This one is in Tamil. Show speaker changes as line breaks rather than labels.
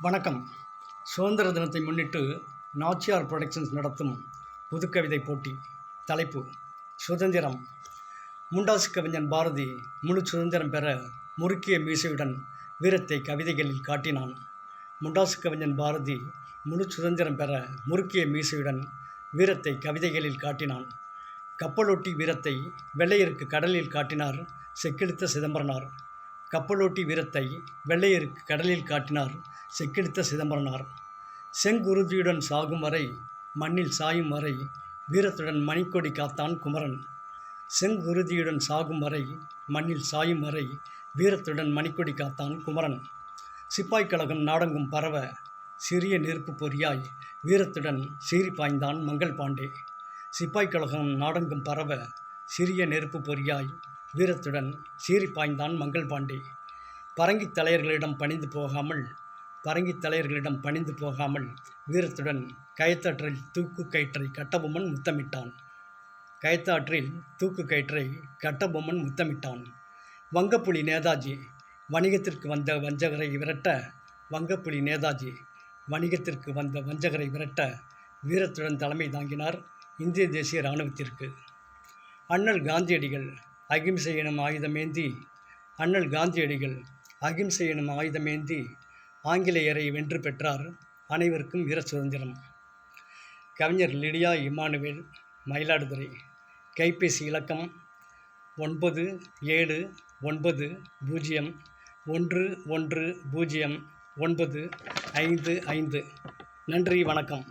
வணக்கம். சுதந்திர தினத்தை முன்னிட்டு நாச்சியார் புரொடக்ஷன்ஸ் நடத்தும் புதுக்கவிதை போட்டி தலைப்பு சுதந்திரம். முண்டாசு கவிஞன் பாரதி முழு சுதந்திரம் பெற முறுக்கிய மீசையுடன் வீரத்தை கவிதைகளில் காட்டினான். முண்டாசு கவிஞன் பாரதி முழு சுதந்திரம் பெற முறுக்கிய மீசையுடன் வீரத்தை கவிதைகளில் காட்டினான். கப்பலோட்டி வீரத்தை வெள்ளையருக்கு கடலில் காட்டினார் செக்கிழுத்த சிதம்பரனார். கப்பலோட்டி வீரத்தை வெள்ளையருக்கு கடலில் காட்டினார் செக்கெடுத்த சிதம்பரனார். செங்குருதியுடன் சாகும் வரை மண்ணில் சாயும் வரை வீரத்துடன் மணிக்கொடி காத்தான் குமரன். செங்குருதியுடன் சாகும் வரை மண்ணில் சாயும் வரை வீரத்துடன் மணிக்கொடி காத்தான் குமரன். சிப்பாய் கழகம் நாடங்கும் பரவ சிறிய நெருப்பு பொறியாய் வீரத்துடன் சீறி பாய்ந்தான் மங்கள் பாண்டே. சிப்பாய் கழகம் நாடங்கும் பரவ சிறிய நெருப்பு பொறியாய் வீரத்துடன் சீறி பாய்ந்தான் மங்கள் பாண்டே. பரங்கித் தலையர்களிடம் பணிந்து போகாமல் பரங்கித் தலையர்களிடம் பணிந்து போகாமல் வீரத்துடன் கயத்தாற்றில் தூக்கு கயிற்றை கட்டபொம்மன் முத்தமிட்டான். கயத்தாற்றில் தூக்கு கயிற்றை கட்டபொம்மன் முத்தமிட்டான். வங்கப்புலி நேதாஜி வணிகத்திற்கு வந்த வஞ்சகரை விரட்ட வங்கப்புலி நேதாஜி வணிகத்திற்கு வந்த வஞ்சகரை விரட்ட வீரத்துடன் தலைமை தாங்கினார் இந்திய தேசிய இராணுவத்திற்கு. அண்ணல் காந்தியடிகள் அகிம்சை எனும் ஆயுதமேந்தி அண்ணல் காந்தியடிகள் அகிம்சை எனும் ஆயுதமேந்தி ஆங்கிலேயரை வென்று பெற்றார் அனைவருக்கும் வீர சுதந்திரம். கவிஞர் லிடியா இமானுவேல் மயிலாடுதுறை. கைபேசி இலக்கம் ஒன்பது ஏழு ஒன்பது பூஜ்ஜியம் ஒன்று ஒன்று பூஜ்ஜியம் ஒன்பது ஐந்து ஐந்து. நன்றி வணக்கம்.